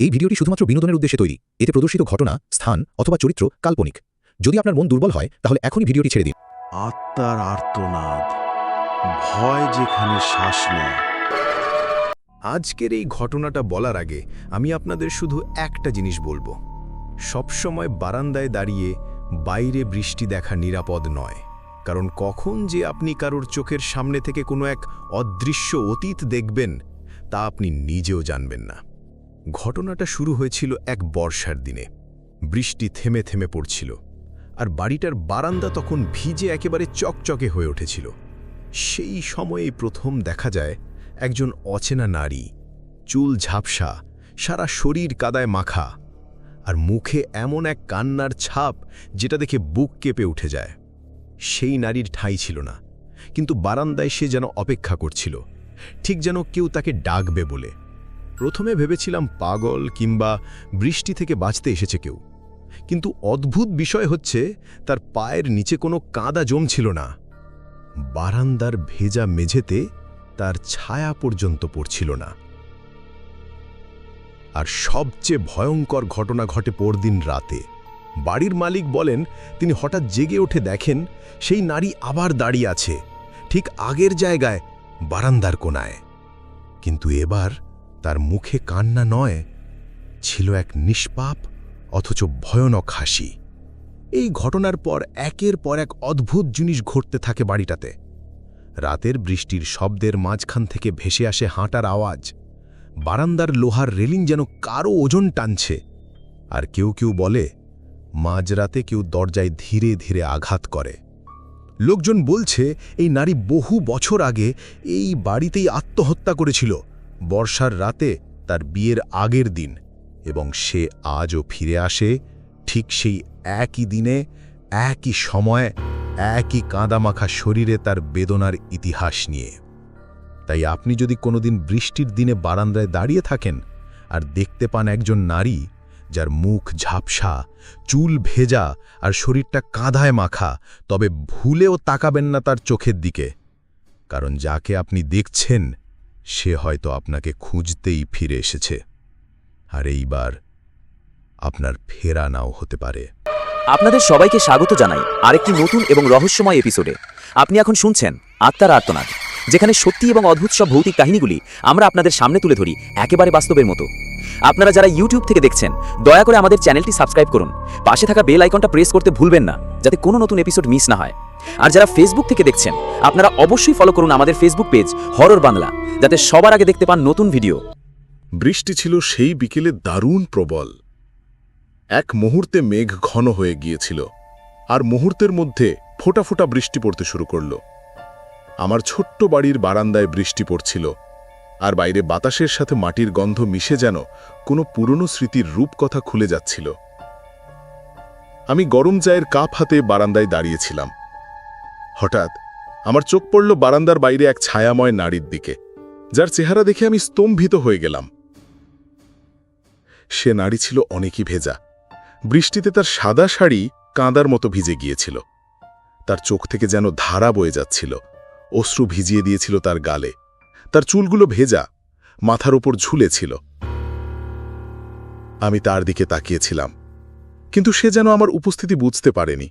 এই ভিডিওটি শুধুমাত্র বিনোদনের উদ্দেশ্যে তৈরি। এতে প্রদর্শিত ঘটনা স্থান অথবা চরিত্র কাল্পনিক। যদি আপনার মন দুর্বল হয় তাহলে এখনই ভিডিওটি ছেড়ে দিন। আত্মার আর্তনাদ। ভয় যেখানে শ্বাস নেয়। আজকের এই ঘটনাটা বলার আগে আমি আপনাদের শুধু একটা জিনিস বলব। সবসময় বারান্দায় দাঁড়িয়ে বাইরে বৃষ্টি দেখা নিরাপদ নয়। কারণ কখন যে আপনি কারোর চোখের সামনে থেকে কোনো এক অদৃশ্য অতীত দেখবেন তা আপনি নিজেও জানবেন না। ঘটনাটা শুরু হয়েছিল এক বর্ষার দিনে। বৃষ্টি থেমে থেমে পড়ছিল, আর বাড়িটার বারান্দা তখন ভিজে একেবারে চকচকে হয়ে উঠেছিল। সেই সময়েই প্রথম দেখা যায় একজন অচেনা নারী, চুল ঝাপসা, সারা শরীর কাদায় মাখা, আর মুখে এমন এক কান্নার ছাপ যেটা দেখে বুক কেঁপে উঠে যায়। সেই নারীর ঠাঁই ছিল না, কিন্তু বারান্দায় সে যেন অপেক্ষা করছিল, ঠিক যেন কেউ তাকে ডাকবে বলে। প্রথমে ভেবেছিলাম পাগল কিংবা বৃষ্টি থেকে বাঁচতে এসেছে কেউ। কিন্তু অদ্ভুত বিষয় হচ্ছে, তার পায়ের নিচে কোনো কাদা জমছিল না। বারান্দার ভেজা মেঝেতে তার ছায়া পর্যন্ত পড়ছিল না। আর সবচেয়ে ভয়ঙ্কর ঘটনা ঘটে পরদিন রাতে। বাড়ির মালিক বলেন, তিনি হঠাৎ জেগে ওঠে দেখেন, সেই নারী আবার দাঁড়িয়ে আছে, ঠিক আগের জায়গায়, বারান্দার কোনায়। কিন্তু এবার তার মুখে কান্না নয়, ছিল এক নিষ্পাপ অথচ ভয়ানক হাসি। এই ঘটনার পর একের পর এক অদ্ভুত জিনিস ঘটতে থাকে বাড়িটাতে। রাতের বৃষ্টির শব্দের মাঝখান থেকে ভেসে আসে হাঁটার আওয়াজ। বারান্দার লোহার রেলিং যেন কারও ওজন টানছে। আর কেউ কেউ বলে, মাঝরাতে কেউ দরজায় ধীরে ধীরে আঘাত করে। লোকজন বলছে, এই নারী বহু বছর আগে এই বাড়িতেই আত্মহত্যা করেছিল। বর্ষার রাতে তার বিয়ের আগের দিন এবং সে আজও ফিরে আসে ঠিক সেই একই দিনে, একই সময়, একই কাঁদামাখা শরীরে তার বেদনার ইতিহাস নিয়ে। তাই আপনি যদি কোনোদিন বৃষ্টির দিনে বারান্দায় দাঁড়িয়ে থাকেন আর দেখতে পান একজন নারী যার মুখ ঝাপসা, চুল ভেজা আর শরীরটা কাঁধায় মাখা, তবে ভুলেও তাকাবেন না তার চোখের দিকে, কারণ যাকে আপনি দেখছেন সে হয়তো আপনাকে খুঁজতেই ফিরে এসেছে। আর এইবার আপনার ফেরা নাও হতে পারে। আপনাদের সবাইকে স্বাগত জানাই আরেকটি নতুন এবং রহস্যময় এপিসোডে আপনি এখন শুনছেন আত্মার আর্তনাদ, যেখানে সত্যি এবং অদ্ভুত সব ভৌতিক কাহিনীগুলি আমরা আপনাদের সামনে তুলে ধরি একেবারে বাস্তবের মতো। আপনারা যারা ইউটিউব থেকে দেখছেন, দয়া করে আমাদের চ্যানেলটি সাবস্ক্রাইব করুন। পাশে থাকা বেল আইকনটা প্রেস করতে ভুলবেন না, যাতে কোনো নতুন এপিসোড মিস না হয়। আর যারা ফেসবুক থেকে দেখছেন, আপনারা অবশ্যই ফলো করুন আমাদের ফেসবুক পেজ হরর বাংলা যাতে সবার আগে দেখতে পান নতুন ভিডিও বৃষ্টি ছিল সেই বিকেলে দারুণ প্রবল। এক মুহূর্তে মেঘ ঘন হয়ে গিয়েছিল, আর মুহূর্তের মধ্যে ফোঁটা ফোঁটা বৃষ্টি পড়তে শুরু করল। আমার ছোট্ট বাড়ির বারান্দায় বৃষ্টি পড়ছিল, আর বাইরে বাতাসের সাথে মাটির গন্ধ মিশে যেন কোনো পুরনো স্মৃতির রূপকথা খুলে যাচ্ছিল। আমি গরম চায়ের কাপ হাতে বারান্দায় দাঁড়িয়েছিলাম। হঠাৎ আমার চোখ পড়ল বারান্দার বাইরে এক ছায়াময় নারীর দিকে, যার চেহারা দেখে আমি স্তম্ভিত হয়ে গেলাম। সে নারী ছিল অনেকই ভেজা। বৃষ্টিতে তার সাদা শাড়ি কাঁদার মতো ভিজে গিয়েছিল। তার চোখ থেকে যেন ধারা বয়ে যাচ্ছিল। অশ্রু ভিজিয়ে দিয়েছিল তার গালে। তার চুলগুলো ভেজা, মাথার ওপর ঝুলেছিল। আমি তার দিকে তাকিয়েছিলাম, কিন্তু সে যেন আমার উপস্থিতি বুঝতে পারেনি।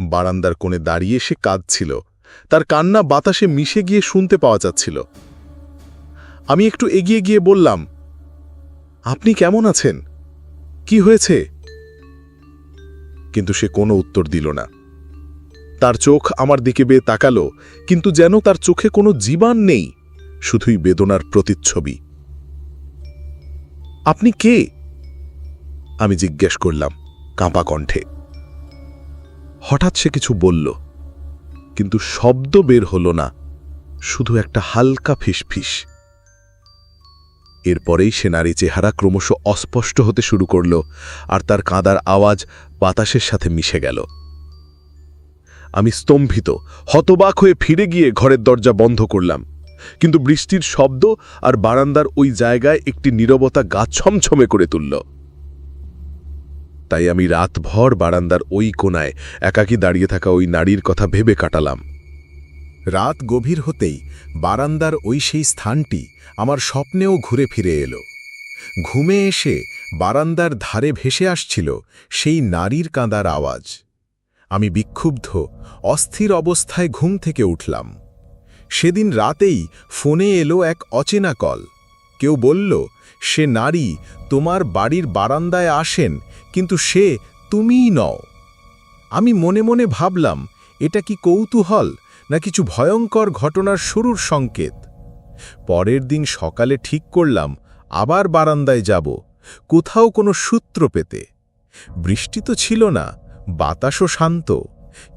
বারান্দার কোণে দাঁড়িয়ে সে কাঁদছিল। তার কান্না বাতাসে মিশে গিয়ে শুনতে পাওয়া যাচ্ছিল। আমি একটু এগিয়ে গিয়ে বললাম, আপনি কেমন আছেন? কি হয়েছে? কিন্তু সে কোনো উত্তর দিল না। তার চোখ আমার দিকে বেয়ে তাকালো, কিন্তু যেন তার চোখে কোনো জীবান নেই, শুধুই বেদনার প্রতিচ্ছবি। আপনি কে? আমি জিজ্ঞেস করলাম, কাঁপা কণ্ঠে। হঠাৎ সে কিছু বলল, কিন্তু শব্দ বের হল না, শুধু একটা হালকা ফিসফিস। এরপরেই সে নারী চেহারা ক্রমশ অস্পষ্ট হতে শুরু করল, আর তার কাঁদার আওয়াজ বাতাসের সাথে মিশে গেল। আমি স্তম্ভিত, হতবাক হয়ে ফিরে গিয়ে ঘরের দরজা বন্ধ করলাম, কিন্তু বৃষ্টির শব্দ আর বারান্দার ওই জায়গায় একটি নীরবতা গা ছমছমে করে তুলল। তাই আমি রাতভর বারান্দার ওই কোনায় একাকী দাঁড়িয়ে থাকা ওই নারীর কথা ভেবে কাটালাম। রাত গভীর হতেই বারান্দার ওই সেই স্থানটি আমার স্বপ্নেও ঘুরে ফিরে এলো। ঘুমে এসে বারান্দার ধারে ভেসে আসছিল সেই নারীর কাঁদার আওয়াজ। আমি বিক্ষুব্ধ, অস্থির অবস্থায় ঘুম থেকে উঠলাম। সেদিন রাতেই ফোনে এলো এক অচেনা কল। কেউ বলল, সে নারী, তোমার বাড়ির বারান্দায় আসেন কিন্তু সে তুমিই নও। আমি মনে মনে ভাবলাম, এটা কি কৌতূহল না কিছু ভয়ঙ্কর ঘটনার শুরুর সংকেত? পরের দিন সকালে ঠিক করলাম, আবার বারান্দায় যাব, কোথাও কোনো সূত্র পেতে। বৃষ্টি তো ছিল না, বাতাসও শান্ত,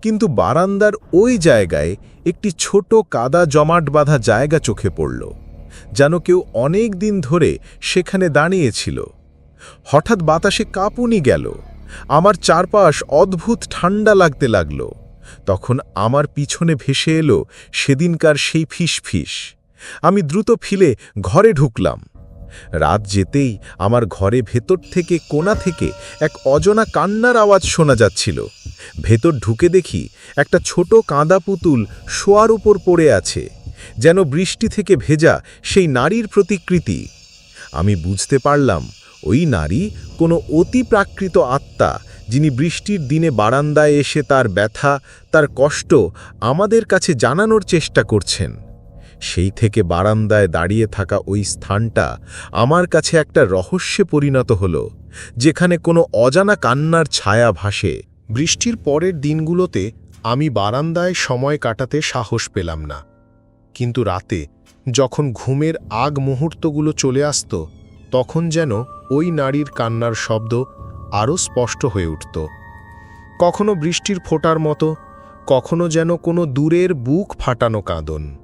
কিন্তু বারান্দার ওই জায়গায় একটি ছোট কাদা জমাট বাঁধা জায়গা চোখে পড়ল, যেন কেউ অনেক দিন ধরে সেখানে দাঁড়িয়েছিল হঠাৎ বাতাসে কাঁপুনি গেল। আমার চারপাশ অদ্ভুত ঠান্ডা লাগতে লাগল। তখন আমার পিছনে ভেসে এলো সেদিনকার সেই ফিসফিস। আমি দ্রুত ফিলে ঘরে ঢুকলাম। রাত যেতেই আমার ঘরে ভেতর থেকে কোনা থেকে এক অজনা কান্নার আওয়াজ শোনা যাচ্ছিল। ভেতর ঢুকে দেখি একটা ছোট কাঁদা পুতুল শোয়ার উপর পড়ে আছে, যেন বৃষ্টি থেকে ভেজা সেই নারীর প্রতিকৃতি। আমি বুঝতে পারলাম ওই নারী কোনো অতি প্রাকৃত আত্মা যিনি বৃষ্টির দিনে বারান্দায় এসে তার ব্যথা, তার কষ্ট আমাদের কাছে জানানোর চেষ্টা করছেন। সেই থেকে বারান্দায় দাঁড়িয়ে থাকা ওই স্থানটা আমার কাছে একটা রহস্যে পরিণত হল, যেখানে কোনো অজানা কান্নার ছায়া ভাসে। বৃষ্টির পরের দিনগুলোতে আমি বারান্দায় সময় কাটাতে সাহস পেলাম না। কিন্তু রাতে যখন ঘুমের আগ মুহূর্তগুলো চলে আসত, তখন যেন ওই নারীর কান্নার শব্দ আরও স্পষ্ট হয়ে উঠত। কখনো বৃষ্টির ফোঁটার মতো, কখনো যেন কোনো দূরের বুক ফাটানো কাঁদন।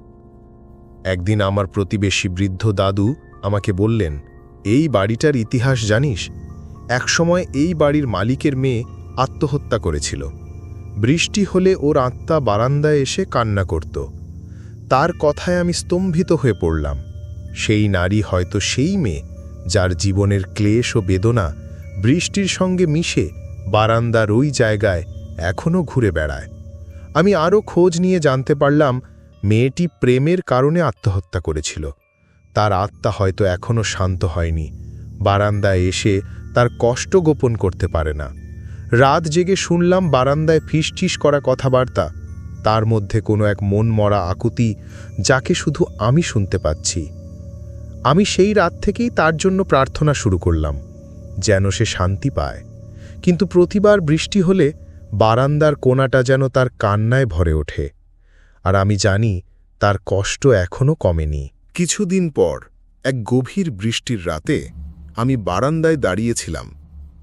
একদিন আমার প্রতিবেশী বৃদ্ধ দাদু আমাকে বললেন, এই বাড়িটার ইতিহাস জানিস? একসময় এই বাড়ির মালিকের মেয়ে আত্মহত্যা করেছিল। বৃষ্টি হলে ওর আত্মা বারান্দায় এসে কান্না করত। তার কথায় আমি স্তম্ভিত হয়ে পড়লাম। সেই নারী হয়তো সেই মেয়ে। যার জীবনের ক্লেশ ও বেদনা বৃষ্টির সঙ্গে মিশে বারান্দার ওই জায়গায় এখনও ঘুরে বেড়ায়। আমি আরও খোঁজ নিয়ে জানতে পারলাম, মেয়েটি প্রেমের কারণে আত্মহত্যা করেছিল। তার আত্মা হয়তো এখনও শান্ত হয়নি। বারান্দায় এসে তার কষ্ট গোপন করতে পারে না। রাত জেগে শুনলাম বারান্দায় ফিসঠিস করা কথাবার্তা। তার মধ্যে কোনো এক মন মরা আকুতি যাকে শুধু আমি শুনতে পাচ্ছি। আমি সেই রাত থেকেই তার জন্য প্রার্থনা শুরু করলাম, যেন সে শান্তি পায়। কিন্তু প্রতিবার বৃষ্টি হলে বারান্দার কোনাটা যেন তার কান্নায় ভরে ওঠে, আর আমি জানি তার কষ্ট এখনও কমেনি। কিছুদিন পর, এক গভীর বৃষ্টির রাতে আমি বারান্দায় দাঁড়িয়েছিলাম,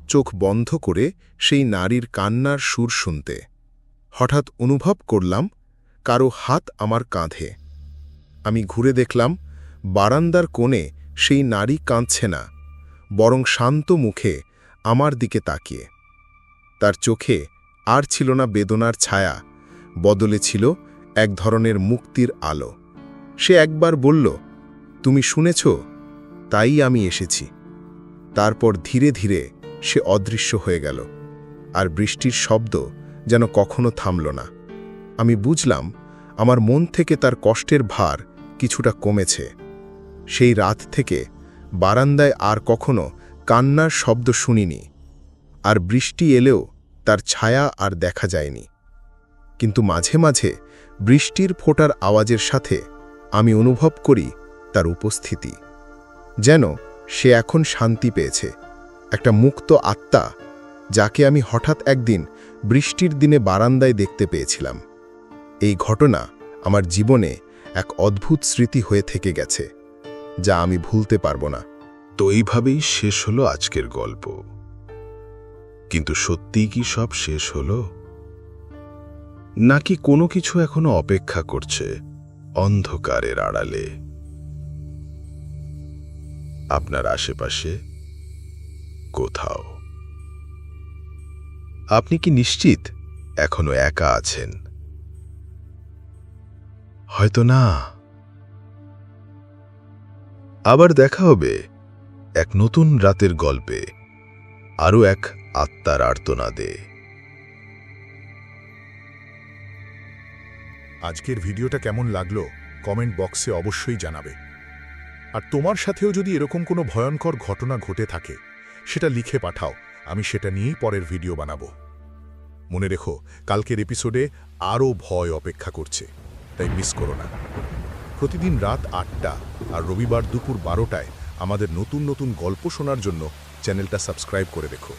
চোখ বন্ধ করে সেই নারীর কান্নার সুর শুনতে। হঠাৎ অনুভব করলাম, কারও হাত আমার কাঁধে। আমি ঘুরে দেখলাম বারান্দার কোণে সেই নারী কাঁদছে না, বরং শান্ত মুখে আমার দিকে তাকিয়ে। তার চোখে আর ছিল না বেদনার ছায়া, বদলে ছিল এক ধরনের মুক্তির আলো। সে একবার বলল, তুমি শুনেছ? তাই আমি এসেছি। তারপর ধীরে ধীরে সে অদৃশ্য হয়ে গেল, আর বৃষ্টির শব্দ যেন কখনো থামল না। আমি বুঝলাম, আমার মন থেকে তার কষ্টের ভার কিছুটা কমেছে। সেই রাত থেকে বারান্দায় আর কখনো কান্নার শব্দ শুনিনি, আর বৃষ্টি এলেও তার ছায়া আর দেখা যায়নি। কিন্তু মাঝে মাঝে বৃষ্টির ফোটার আওয়াজের সাথে আমি অনুভব করি তার উপস্থিতি, যেন সে এখন শান্তি পেয়েছে, একটা মুক্ত আত্মা যাকে আমি হঠাৎ একদিন বৃষ্টির দিনে বারান্দায় দেখতে পেয়েছিলাম। এই ঘটনা আমার জীবনে এক অদ্ভুত স্মৃতি হয়ে থেকে গেছে। যা আমি ভুলতে পারব না। তো এইভাবেই শেষ হলো আজকের গল্প। কিন্তু সত্যিই কি সব শেষ হলো? নাকি কোনো কিছু এখনও অপেক্ষা করছে অন্ধকারের আড়ালে? আপনার আশেপাশে? কোথাও? আপনি কি নিশ্চিত এখনও একা আছেন? হয়তো না। আবার দেখা হবে এক নতুন রাতের গল্পে, আরও এক আত্মার আর্তনাদে। আজকের ভিডিওটা কেমন লাগল, কমেন্ট বক্সে অবশ্যই জানাবে। আর তোমার সাথেও যদি এরকম কোনো ভয়ঙ্কর ঘটনা ঘটে থাকে, সেটা লিখে পাঠাও, আমি সেটা নিয়েই পরের ভিডিও বানাবো। মনে রেখো, কালকের এপিসোডে আরও ভয় অপেক্ষা করছে, তাই মিস করো না। প্রতিদিন রাত আটটা আর রবিবার দুপুর বারোটায় আমাদের নতুন নতুন গল্প শোনার জন্য চ্যানেলটা সাবস্ক্রাইব করে রেখো।